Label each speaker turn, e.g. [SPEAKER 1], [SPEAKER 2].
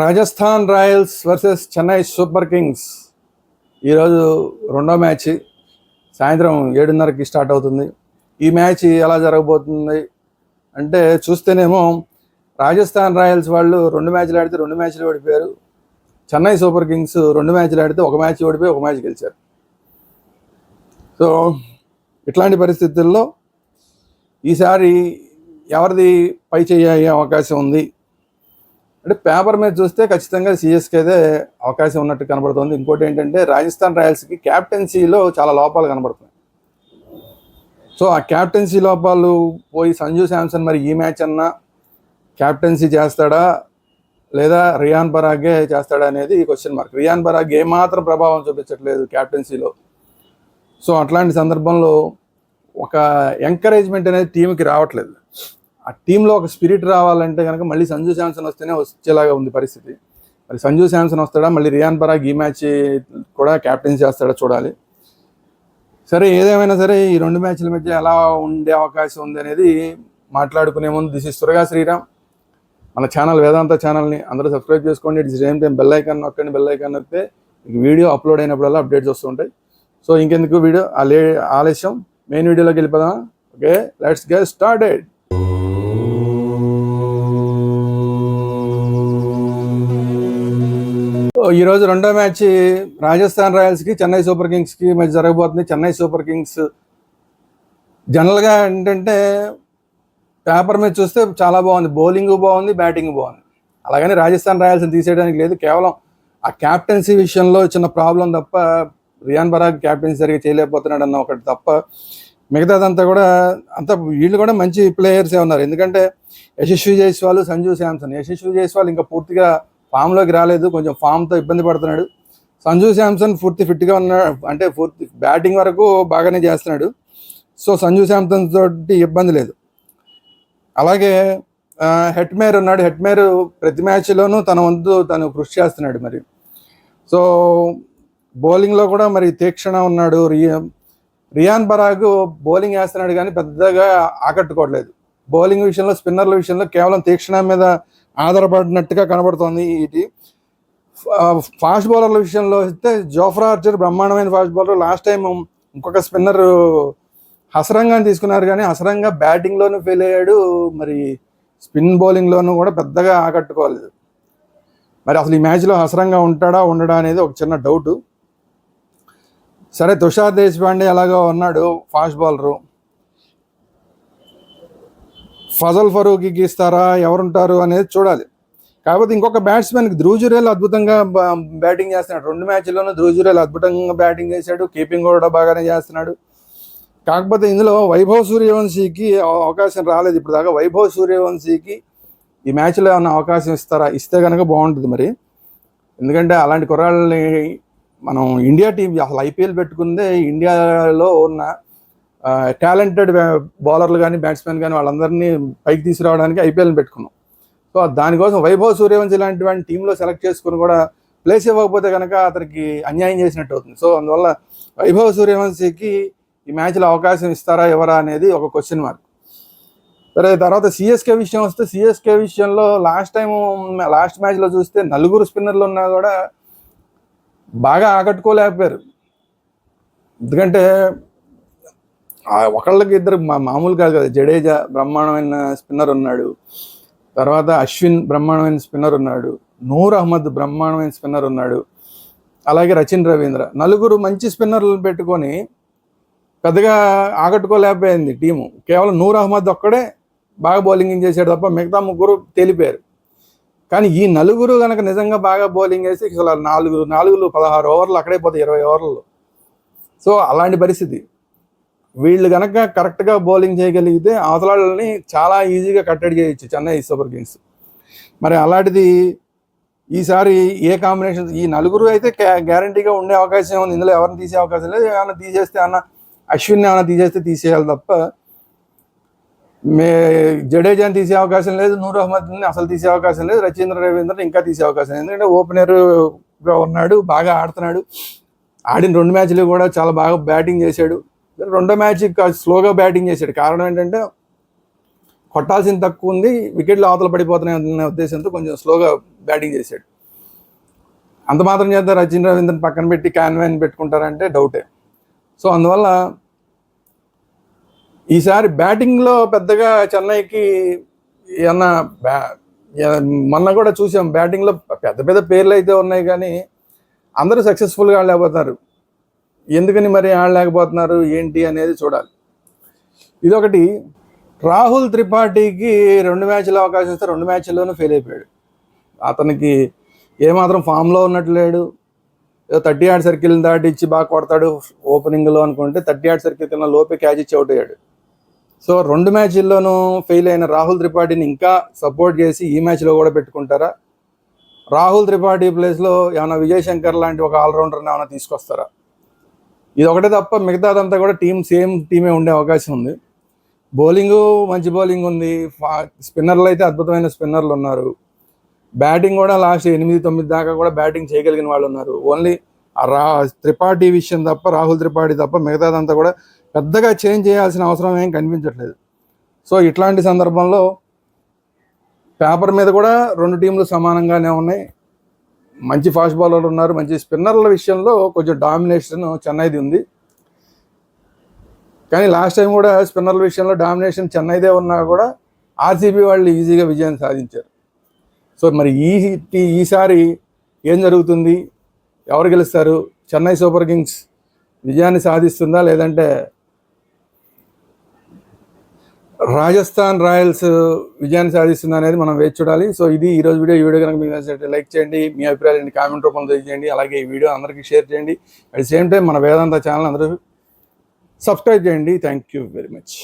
[SPEAKER 1] Rajasthan Royals versus Chennai Super Kings. ఈరోజు రెండో match. సాయంత్రం ఏడున్నరకి స్టార్ట్ అవుతుంది. ఈ మ్యాచ్ ఎలా జరగబోతుంది అంటే చూస్తేనేమో రాజస్థాన్ రాయల్స్ వాళ్ళు రెండు మ్యాచ్లు ఆడితే రెండు మ్యాచ్లు ఓడిపోయారు. చెన్నై సూపర్ కింగ్స్ రెండు మ్యాచ్లు ఆడితే ఒక మ్యాచ్ ఓడిపోయి ఒక మ్యాచ్ గెలిచారు. సో ఇట్లాంటి పరిస్థితుల్లో ఈసారి ఎవరిది పై చేయ అవకాశం ఉంది? అంటే పేపర్ మీద చూస్తే ఖచ్చితంగా సిఎస్కేదే అవకాశం ఉన్నట్టు కనబడుతుంది. ఇంకోటి ఏంటంటే రాజస్థాన్ రాయల్స్కి క్యాప్టెన్సీలో చాలా లోపాలు కనబడుతున్నాయి. సో ఆ క్యాప్టెన్సీ లోపాలు పోయి సంజు శాంసన్ మరి ఈ మ్యాచ్ అన్నా క్యాప్టెన్సీ చేస్తాడా? లేదా రియాన్ పరాగే చేస్తాడా అనేది క్వశ్చన్ మార్క్ రియాన్ పరాగ్ ఏమాత్రం ప్రభావం చూపించట్లేదు క్యాప్టెన్సీలో. సో అట్లాంటి సందర్భంలో ఒక ఎంకరేజ్మెంట్ అనేది టీంకి రావట్లేదు. ఆ టీంలో ఒక స్పిరిట్ రావాలంటే కనుక మళ్ళీ సంజు శాంసన్ వస్తేనే వచ్చేలాగా ఉంది పరిస్థితి. మరి సంజు శాంసన్ వస్తాడా? మళ్ళీ రియాన్ పరాగ్ ఈ మ్యాచ్ కూడా క్యాప్టెన్స్ చేస్తాడా చూడాలి. సరే ఏదేమైనా సరే ఈ రెండు మ్యాచ్ల మధ్య ఎలా ఉండే అవకాశం ఉంది అనేది మాట్లాడుకునే ముందు దిస్ ఇస్ త్వరగా శ్రీరామ్. మన ఛానల్ వేదాంత ఛానల్ని అందరూ సబ్స్క్రైబ్ చేసుకోండి. At same time bell icon నొక్కండి బెల్ ఐకాన్ నొక్కితే మీకు వీడియో అప్లోడ్ అయినప్పుడల్లా అప్డేట్స్ వస్తుంటాయి సో ఇంకెందుకు వీడియో? ఆలే ఆలస్యం. మెయిన్ వీడియోలోకి వెళ్ళిపోదాం ఓకే లెట్స్ గెట్ స్టార్టెడ్ ఈరోజు రెండో మ్యాచ్ రాజస్థాన్ రాయల్స్కి చెన్నై సూపర్ కింగ్స్కి మధ్య జరగబోతుంది. చెన్నై సూపర్ కింగ్స్ జనరల్గా ఏంటంటే పేపర్ మీద చూస్తే చాలా బాగుంది. బౌలింగ్ బాగుంది బ్యాటింగ్ బాగుంది. అలాగని రాజస్థాన్ రాయల్స్ని తీసేయడానికి లేదు. కేవలం ఆ క్యాప్టెన్సీ విషయంలో చిన్న ప్రాబ్లం తప్ప రియాన్ బరాగ్ క్యాప్టెన్సీ సరిగ్గా చేయలేకపోతున్నాడు అన్న ఒకటి తప్ప మిగతాదంతా కూడా అంత వీళ్ళు కూడా మంచి ప్లేయర్సే ఉన్నారు. ఎందుకంటే యశస్వి జైస్వాల్ సంజు శాంసన్. యశస్వి జైస్వాల్ ఇంకా పూర్తిగా ఫామ్లోకి రాలేదు కొంచెం ఫామ్తో ఇబ్బంది పడుతున్నాడు. సంజు శాంసన్ పూర్తి ఫిట్గా ఉన్నాడు అంటే పూర్తి బ్యాటింగ్ వరకు బాగానే చేస్తున్నాడు. సో సంజు శాంసన్ తోటి ఇబ్బంది లేదు. అలాగే హెట్మేర్ ఉన్నాడు. హెట్మేర్ ప్రతి మ్యాచ్లోనూ తన వంతు తను కృషి చేస్తున్నాడు మరి. సో బౌలింగ్లో కూడా మరి తీక్షణ ఉన్నాడు. రియా రియాన్ పరాగ్ బౌలింగ్ వేస్తున్నాడు కానీ పెద్దగా ఆకట్టుకోవట్లేదు. బౌలింగ్ విషయంలో స్పిన్నర్ల విషయంలో కేవలం తీక్షణ మీద ఆధారపడినట్టుగా కనబడుతోంది ఇది ఫాస్ట్ బౌలర్ల విషయంలో అయితే జోఫ్రా ఆర్చర్ బ్రహ్మాండమైన ఫాస్ట్ బౌలర్. లాస్ట్ టైం ఇంకొక స్పిన్నర్ హసరంగా తీసుకున్నారు కానీ హసరంగా బ్యాటింగ్లోనూ ఫెయిల్ అయ్యాడు. మరి స్పిన్ బౌలింగ్లోనూ కూడా పెద్దగా ఆకట్టుకోలేదు. మరి అసలు ఈ మ్యాచ్లో హసరంగా ఉంటాడా ఉండడా అనేది ఒక చిన్న డౌట్. సరే తుషార్ దేశపాండే ఎలాగో ఉన్నాడు ఫాస్ట్ బౌలరు. ఫజల్ ఫరూక్కి గీస్తారా ఎవరుంటారు అనేది చూడాలి. కాకపోతే ఇంకొక బ్యాట్స్మెన్ ధ్రువ్ జురేల్ అద్భుతంగా బ్యాటింగ్ చేస్తున్నాడు. రెండు మ్యాచ్ల్లోనూ ధ్రువ్ జురేల్ అద్భుతంగా బ్యాటింగ్ చేశాడు. కీపింగ్ కూడా బాగానే చేస్తున్నాడు. కాకపోతే ఇందులో వైభవ్ సూర్యవంశీకి అవకాశం రాలేదు. ఇప్పుడు దాకా వైభవ్ సూర్యవంశీకి ఈ మ్యాచ్లో ఏమైనా అవకాశం ఇస్తారా? ఇస్తే కనుక బాగుంటుంది మరి. ఎందుకంటే అలాంటి కుర్రాళ్ళని మనం ఇండియా టీం అసలు ఐపీఎల్ పెట్టుకుందే ఇండియాలో ఉన్న టాలెంటెడ్ బౌలర్లు కానీ బ్యాట్స్మెన్ కానీ వాళ్ళందరినీ పైకి తీసుకురావడానికి ఐపీఎల్ని పెట్టుకున్నాం. సో దానికోసం వైభవ్ సూర్యవంశి లాంటి వాడిని టీంలో సెలెక్ట్ చేసుకుని కూడా ప్లేస్ ఇవ్వకపోతే కనుక అతనికి అన్యాయం చేసినట్టు అవుతుంది. సో అందువల్ల వైభవ్ సూర్యవంశీకి ఈ మ్యాచ్లో అవకాశం ఇస్తారా ఎవరా అనేది ఒక క్వశ్చన్ మార్క్ సరే తర్వాత సిఎస్కే విషయం వస్తే సిఎస్కే విషయంలో లాస్ట్ టైం లాస్ట్ మ్యాచ్లో చూస్తే నలుగురు స్పిన్నర్లు ఉన్నా కూడా బాగా ఆకట్టుకోలేకపోయారు. ఎందుకంటే ఒకళ్ళకి ఇద్దరు మా మామూలు కాదు కదా జడేజా బ్రహ్మాండమైన స్పిన్నర్ ఉన్నాడు. తర్వాత అశ్విన్ బ్రహ్మాండమైన స్పిన్నర్ ఉన్నాడు. నూర్ అహ్మద్ బ్రహ్మాండమైన స్పిన్నర్ ఉన్నాడు. అలాగే రచిన్ రవీంద్ర. నలుగురు మంచి స్పిన్నర్లు పెట్టుకొని పెద్దగా ఆకట్టుకోలేకపోయింది టీము. కేవలం నూర్ అహ్మద్ ఒక్కడే బాగా బౌలింగ్ చేశాడు తప్ప మిగతా ముగ్గురు తేలిపోయారు. కానీ ఈ నలుగురు కనుక నిజంగా బాగా బౌలింగ్ చేసి అసలు నాలుగు నాలుగులు పదహారు ఓవర్లు అక్కడే పోతాయి ఇరవై ఓవర్లు. సో అలాంటి పరిస్థితి. వీళ్ళు కనుక కరెక్ట్గా బౌలింగ్ చేయగలిగితే అవతలాళ్ళని చాలా ఈజీగా కట్టడి చేయొచ్చు చెన్నై సూపర్ కింగ్స్. మరి అలాంటిది ఈసారి ఏ కాంబినేషన్ ఈ నలుగురు అయితే గ్యారంటీగా ఉండే అవకాశం ఉంది ఇందులో ఎవరిని తీసే అవకాశం లేదు. ఏమైనా తీసేస్తే అన్న అశ్విన్ ఏమైనా తీసేస్తే తీసేయాలి తప్ప మే జడేజాని తీసే అవకాశం లేదు నూర్ అహ్మద్ని అసలు తీసే అవకాశం లేదు రచీంద్ర రవీంద్రని ఇంకా తీసే అవకాశం లేదు. ఎందుకంటే ఓపెనర్గా ఉన్నాడు బాగా ఆడుతున్నాడు. ఆడిన రెండు మ్యాచ్లు కూడా చాలా బాగా బ్యాటింగ్ చేశాడు. రెండో మ్యాచ్ స్లోగా బ్యాటింగ్ చేశాడు. కారణం ఏంటంటే కొట్టాల్సింది తక్కువ ఉంది వికెట్లు అవతల పడిపోతున్నాయి అనే ఉద్దేశంతో కొంచెం స్లోగా బ్యాటింగ్ చేశాడు. అంత మాత్రం చేద్దాం? రచిన్ రవీంద్రని పక్కన పెట్టి క్యాన్వైన్ పెట్టుకుంటారంటే డౌటే. సో అందువల్ల ఈసారి బ్యాటింగ్లో పెద్దగా చెన్నైకి ఏమన్నా బ్యా మొన్న కూడా చూసాం. బ్యాటింగ్లో పెద్ద పెద్ద పేర్లు అయితే ఉన్నాయి కానీ అందరూ సక్సెస్ఫుల్గా లేకపోతారు ఎందుకని మరి ఆడలేకపోతున్నారు? ఏంటి అనేది చూడాలి. ఇదొకటి. రాహుల్ త్రిపాఠికి రెండు మ్యాచ్లు అవకాశం ఇస్తే రెండు మ్యాచ్ల్లోనూ ఫెయిల్ అయిపోయాడు. అతనికి ఏమాత్రం ఫామ్లో ఉన్నట్టు లేడు. ఏదో థర్టీ యార్డ్ సర్కిల్ దాటిచ్చి బాగా కొడతాడు ఓపెనింగ్లో అనుకుంటే థర్టీ యార్డ్ సర్కిల్ కన్నా లోపే క్యాచ్ ఇచ్చి అవుట్ అయ్యాడు. సో రెండు మ్యాచ్ల్లోనూ ఫెయిల్ అయిన రాహుల్ త్రిపాఠిని ఇంకా సపోర్ట్ చేసి ఈ మ్యాచ్లో కూడా పెట్టుకుంటారా? రాహుల్ త్రిపాఠి ప్లేస్లో ఏమైనా విజయ్ శంకర్ లాంటి ఒక ఆల్రౌండర్ని ఏమైనా తీసుకొస్తారా? ఇది ఒకటే తప్ప మిగతాదంతా కూడా టీం సేమ్ టీమే ఉండే అవకాశం ఉంది. బౌలింగ్ మంచి బౌలింగ్ ఉంది. ఫా- స్పిన్నర్లు అయితే అద్భుతమైన స్పిన్నర్లు ఉన్నారు. బ్యాటింగ్ కూడా లాస్ట్ ఎనిమిది తొమ్మిది దాకా కూడా బ్యాటింగ్ చేయగలిగిన వాళ్ళు ఉన్నారు. ఓన్లీ ఆ రా త్రిపాఠి విషయం తప్ప రాహుల్ త్రిపాఠి తప్ప మిగతాదంతా కూడా పెద్దగా చేంజ్ చేయాల్సిన అవసరం ఏం కనిపించట్లేదు. సో ఇట్లాంటి సందర్భంలో పేపర్ మీద కూడా రెండు టీంలు సమానంగానే ఉన్నాయి. మంచి ఫాస్ట్ బౌలర్లు ఉన్నారు మంచి స్పిన్నర్ల విషయంలో కొంచెం డామినేషన్ చెన్నైది ఉంది. కానీ లాస్ట్ టైం కూడా స్పిన్నర్ల విషయంలో డామినేషన్ చెన్నైదే ఉన్నా కూడా ఆర్సీబీ వాళ్ళు ఈజీగా విజయాన్ని సాధించారు. సో మరి ఈ- ఈసారి ఏం జరుగుతుంది? ఎవరు గెలుస్తారు? చెన్నై సూపర్ కింగ్స్ విజయాన్ని సాధిస్తుందా? లేదంటే రాజస్థాన్ రాయల్స్ విజయాన్ని సాధిస్తుంది అనేది మనం వేచి చూడాలి. సో ఇది ఈ రోజు వీడియో. ఈ వీడియో కనుక మీకు నచ్చినట్టు లైక్ చేయండి. మీ అభిప్రాయాలు కామెంట్ రూపంలో తెలియజేయండి. అలాగే ఈ వీడియో అందరికీ షేర్ చేయండి. అట్ సేమ్ టైం మన వేదాంత ఛానల్ అందరూ సబ్స్క్రైబ్ చేయండి. Thank you very much.